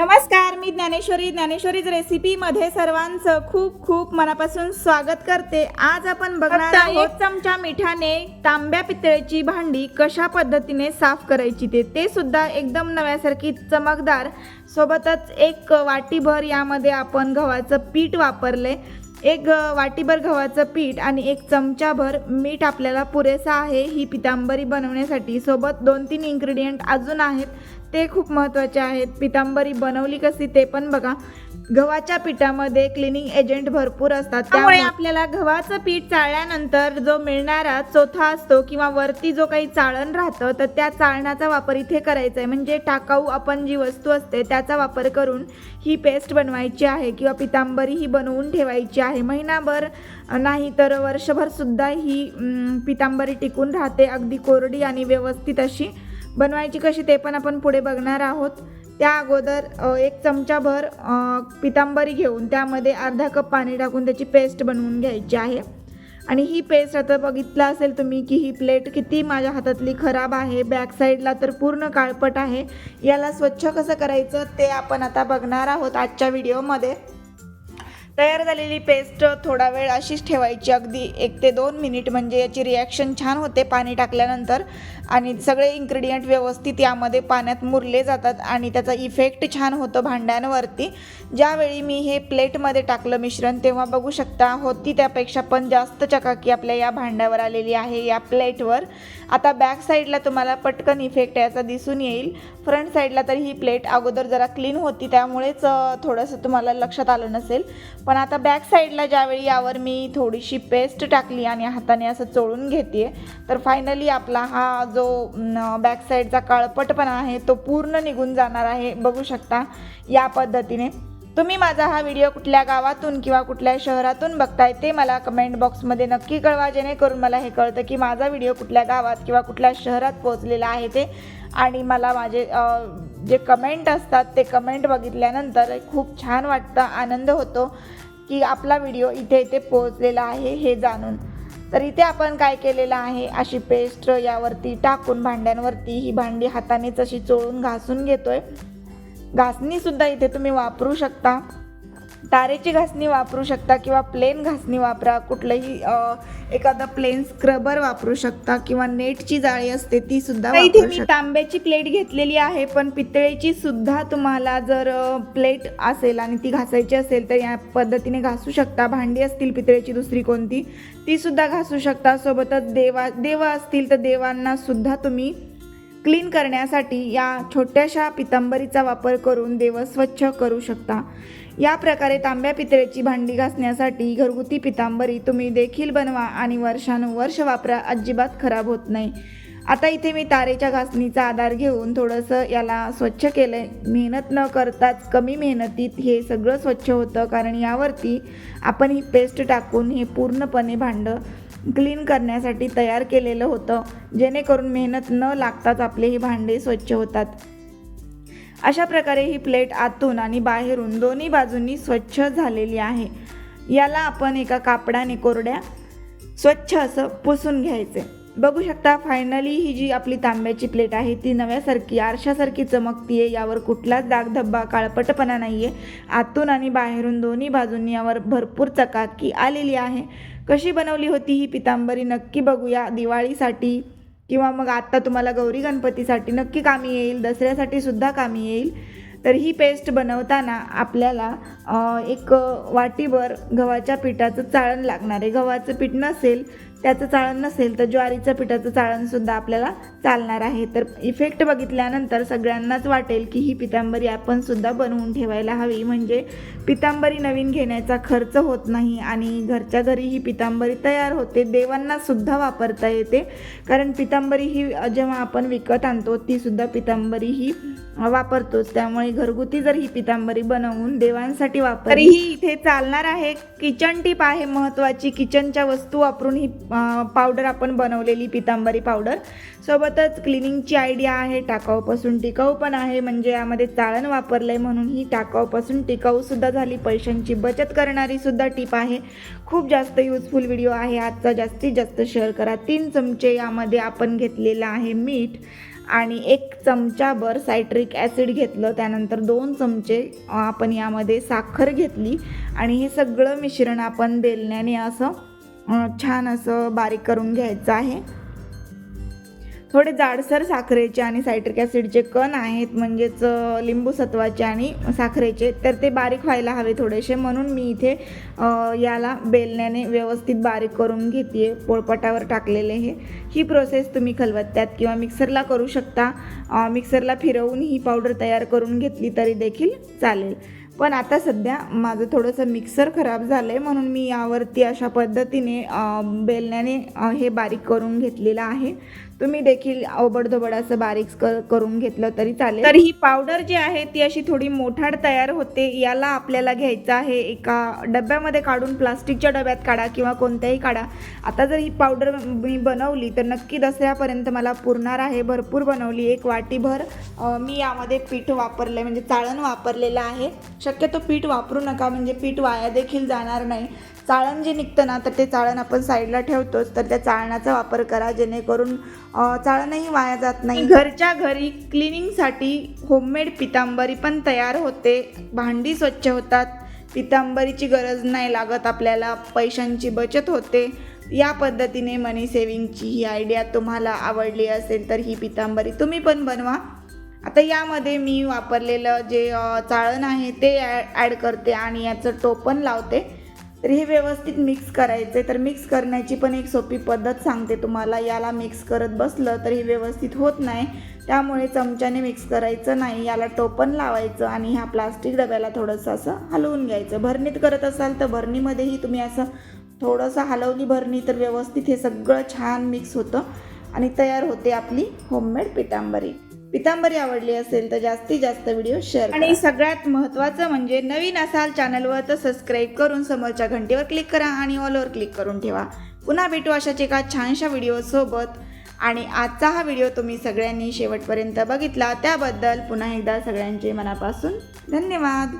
नमस्कार मी ज्ञानेश्वरी. ज्ञानेश्वरीज रेसिपीमध्ये सर्वांचं खूप खूप मनापासून स्वागत करते. आज आपण बघणार आहोत चमचा मिठाने तांब्या पितळेची भांडी कशा पद्धतीने साफ करायची ते. ते सुद्धा एकदम नव्यासारखी चमकदार सोबतच एक वाटीभर यामध्ये आपण गव्हाचं पीठ वापरले. एक वाटीभर गव्हाचं पीठ आणि एक चमचाभर मीठ आपल्याला पुरेसा आहे ही पितांबरी बनवण्यासाठी. सोबत दोन तीन इन्ग्रेडियंट अजून आहेत ते खूप महत्त्वाचे आहेत. पितांबरी बनवली कशी ते पण बघा. गव्हाच्या पिठामध्ये क्लिनिंग एजंट भरपूर असतात. त्यामुळे आपल्याला गव्हाचं पीठ चाळल्यानंतर जो मिळणारा चोथा असतो किंवा वरती जो काही चाळण राहतं तर त्या चाळणाचा वापर इथे करायचा आहे म्हणजे टाकाऊ आपण जी वस्तू असते त्याचा वापर करून ही पेस्ट बनवायची आहे किंवा पितांबरी ही बनवून ठेवायची आहे. महिनाभर नाही तर वर्षभर सुद्धा ही पितांबरी टिकून राहते. अगदी कोरडी आणि व्यवस्थित अशी बनवायची. कशी ते पण आपण पुढे बघणार आहोत. त्या अगोदर एक चमचाभर पितांबरी घेऊन त्यामध्ये अर्धा कप पाणी टाकून त्याची पेस्ट बनवून घ्यायची आहे. आणि ही पेस्ट आता बघितलं असेल तुम्ही की ही प्लेट किती माझ्या हातातली खराब आहे बॅक साईडला तर पूर्ण काळपट आहे. याला स्वच्छ कसं करायचं ते आपण आता बघणार आहोत आजच्या व्हिडिओमध्ये. तयार झालेली पेस्ट थोडा वेळ अशीच ठेवायची. अगदी एक ते दोन मिनिट म्हणजे याची रिॲक्शन छान होते पाणी टाकल्यानंतर. आणि सगळे इन्ग्रेडियंट व्यवस्थित यामध्ये पाण्यात मुरले जातात आणि त्याचा इफेक्ट छान होतं भांड्यांवरती. ज्यावेळी मी हे प्लेटमध्ये टाकलं मिश्रण तेव्हा बघू शकता होती त्यापेक्षा पण जास्त चकाकी आपल्या या भांड्यावर आलेली आहे या प्लेटवर. आता बॅक साईडला तुम्हाला पटकन इफेक्ट याचा दिसून येईल. फ्रंट साईडला तरी ही प्लेट अगोदर जरा क्लीन होती त्यामुळेच थोडंसं तुम्हाला लक्षात आलं नसेल. पण आता बॅक साईडला ज्यावेळी यावर मी थोडीशी पेस्ट टाकली आणि हाताने असं चोळून घेते तर फायनली आपला हा जो बॅक साईडचा काळपटपणा आहे तो पूर्ण निघून जाणार आहे. बघू शकता या पद्धतीने. तुम्ही माझा हा व्हिडिओ कुठल्या गावातून किंवा कुठल्या शहरातून बघताय ते मला कमेंट बॉक्समध्ये नक्की कळवा जेणेकरून मला हे कळतं की माझा व्हिडिओ कुठल्या गावात किंवा कुठल्या शहरात पोहोचलेला आहे ते. आणि मला माझे जे कमेंट असतात ते कमेंट बघितल्यानंतर खूप छान वाटतं आनंद होतो की आपला व्हिडिओ इथे इथे पोहोचलेला आहे हे जाणून. तर इथे आपण काय केलेलं आहे अशी पेस्ट यावरती टाकून भांड्यांवरती ही भांडी हातानेच अशी चोळून घासून घेतोय. घासणीसुद्धा इथे तुम्ही वापरू शकता. तारेची घासणी वापरू शकता किंवा प्लेन घासणी वापरा. कुठलंही एखादं प्लेन स्क्रबर वापरू शकता किंवा नेटची जाळी असते ती सुद्धा इथे मी तांब्याची प्लेट घेतलेली आहे पण पितळेची सुद्धा तुम्हाला जर प्लेट असेल आणि ती घासायची असेल तर या पद्धतीने घासू शकता. भांडी असतील पितळेची दुसरी कोणती ती सुद्धा घासू शकता. सोबतच देवा देव असतील तर देवांना सुद्धा तुम्ही क्लीन करण्यासाठी या छोट्याशा पितांबरीचा वापर करून देव स्वच्छ करू शकता. या प्रकारे तांब्या पितळेची भांडी घासण्यासाठी घरगुती पितांबरी तुम्ही देखील बनवा आणि वर्षानुवर्ष वापरा अजिबात खराब होत नाही. आता इथे मी तारेच्या घासणीचा आधार घेऊन थोडंसं याला स्वच्छ केलं. आहे मेहनत न करताच कमी मेहनतीत हे सगळं स्वच्छ होतं कारण यावरती आपण ही पेस्ट टाकून हे पूर्णपणे भांडं क्लीन करण्यासाठी तयार केलेलं होतं. जेणेकरून मेहनत न लागताच आपले ही भांडे स्वच्छ होतात. अशा प्रकारे ही प्लेट आतून आणि बाहेरून दोन्ही बाजूंनी स्वच्छ झालेली आहे. याला आपण एका कापडाने कोरड्या स्वच्छ असं पुसून घ्यायचे. बघू शकता फायनली ही जी आपली तांब्याची प्लेट आहे ती नव्यासारखी आरशासारखी चमकतीये. यावर कुठलाच दागधब्बा काळपटपणा नाही आहे आतून आणि बाहेरून दोन्ही बाजूंनी यावर भरपूर चकाकी आलेली आहे. कशी बनवली होती ही पितांबरी नक्की बघूया दिवाळीसाठी किंवा मग आत्ता तुम्हाला गौरी गणपतीसाठी नक्की कामी येईल दसऱ्यासाठी सुद्धा कामी येईल. तर ही पेस्ट बनवताना आपल्याला एक वाटीभर गव्हाच्या पिठाचं चाळण लागणार आहे. गव्हाचं पीठ नसेल त्याचं चाळण नसेल तर ज्वारीचं पिठाचं चाळणसुद्धा आपल्याला चालणार आहे. तर इफेक्ट बघितल्यानंतर सगळ्यांनाच वाटेल की ही पितांबरी आपण सुद्धा बनवून ठेवायला हवी. म्हणजे पितांबरी नवीन घेण्याचा खर्च होत नाही आणि घरच्या घरी ही पितांबरी तयार होते देवांना सुद्धा वापरता येते. कारण पितांबरी ही जेव्हा आपण विकत आणतो तीसुद्धा पितांबरी ही वापरतोच. त्यामुळे घरगुती जर ही पितांबरी बनवून देवांसाठी वापर ही इथे चालणार आहे. किचन टीप आहे महत्त्वाची किचनच्या वस्तू वापरून ही पावडर आपण बनवलेली पितांबरी पावडर. सोबतच क्लिनिंगची आयडिया आहे. टाकाऊपासून टिकाऊ पण आहे. म्हणजे यामध्ये चाळण वापरलंय म्हणून ही टाकाऊपासून टिकाऊ सुद्धा झाली. पैशांची बचत करणारी सुद्धा टीप आहे. खूप जास्त युजफुल व्हिडिओ आहे. आजचा जास्तीत जास्त शेअर करा. तीन चमचे यामध्ये आपण घेतलेला आहे मीठ. आणि एक चमचाभर सायट्रिक ॲसिड घेतलं त्यानंतर दोन चमचे आपण यामध्ये साखर घेतली. आणि हे सगळं मिश्रण आपण बेलण्याने असं छान असं बारीक करून घ्यायचं आहे. थोडे जाडसर साखरेचे आणि सायट्रिक ॲसिडचे कण आहेत म्हणजेच लिंबू सत्वाचे आणि साखरेचे तर ते बारीक व्हायला हवे थोडेसे. म्हणून मी इथे याला बेलण्याने व्यवस्थित बारीक करून घेते पोळपटावर टाकलेले हे. ही प्रोसेस तुम्ही खलबत्त्यात किंवा मिक्सरला करू शकता. मिक्सरला फिरवून ही पावडर तयार करून घेतली तरी देखील चालेल. पण आता सध्या माझं थोडंसं मिक्सर खराब झालं आहे म्हणून मी यावरती अशा पद्धतीने बेलण्याने हे बारीक करून घेतलेलं आहे. तुम्ही देखील अवबडधोबड असं बारीक कर करून घेतलं तरी चालेल. तर ही पावडर जी आहे ती अशी थोडी मोठाड तयार होते. याला आपल्याला घ्यायचं आहे एका डब्यामध्ये काढून प्लास्टिकच्या डब्यात काढा किंवा कोणत्याही काढा. आता जर ही पावडर मी बनवली तर नक्की दसऱ्यापर्यंत मला पुरणार आहे. भरपूर बनवली. एक वाटीभर मी यामध्ये पीठ वापरलं म्हणजे चाळण वापरलेलं आहे. शक्यतो पीठ वापरू नका. म्हणजे पीठ वाया देखील जाणार नाही. चाळण जे निघतं ना तर ते चाळण आपण साईडला ठेवतोच. तर त्या चाळणाचा वापर करा जेणेकरून चाळणही वाया जात नाही. घरच्या घरी क्लिनिंगसाठी होममेड पितांबरी पण तयार होते. भांडी स्वच्छ होतात. पितांबरीची गरज नाही लागत आपल्याला. पैशांची बचत होते. या पद्धतीने मनी सेविंगची ही आयडिया तुम्हाला आवडली असेल तर ही पितांबरी तुम्ही पण बनवा. आता यामध्ये मी वापरलेलं जे चाळण आहे ते ॲड करते आणि याचं टोपण लावते. तर हे व्यवस्थित मिक्स करायचे तर मिक्स करण्याची पण एक सोपी पद्धत सांगते तुम्हाला. याला मिक्स करत बसलं तर हे व्यवस्थित होत नाही. त्यामुळे चमच्याने मिक्स करायचं नाही. याला टोपण लावायचं आणि ह्या प्लास्टिक डब्याला थोडंसं असं हलवून घ्यायचं. भरणीत करत असाल तर भरणीमध्येही तुम्ही असं थोडंसं हलवली भरणी तर व्यवस्थित हे सगळं छान मिक्स होतं आणि तयार होते आपली होममेड पितांबरी पितांबरी आवडली असेल तर जास्तीत जास्त व्हिडिओ शेअर आणि सगळ्यात महत्त्वाचं म्हणजे नवीन असाल चॅनलवर तर सबस्क्राईब करून समोरच्या घंटीवर क्लिक करा आणि ऑलवर क्लिक करून ठेवा. पुन्हा भेटू अशाच एका छानशा व्हिडिओसोबत आणि आजचा हा व्हिडिओ तुम्ही सगळ्यांनी शेवटपर्यंत बघितला. त्याबद्दल पुन्हा एकदा सगळ्यांचे मनापासून धन्यवाद.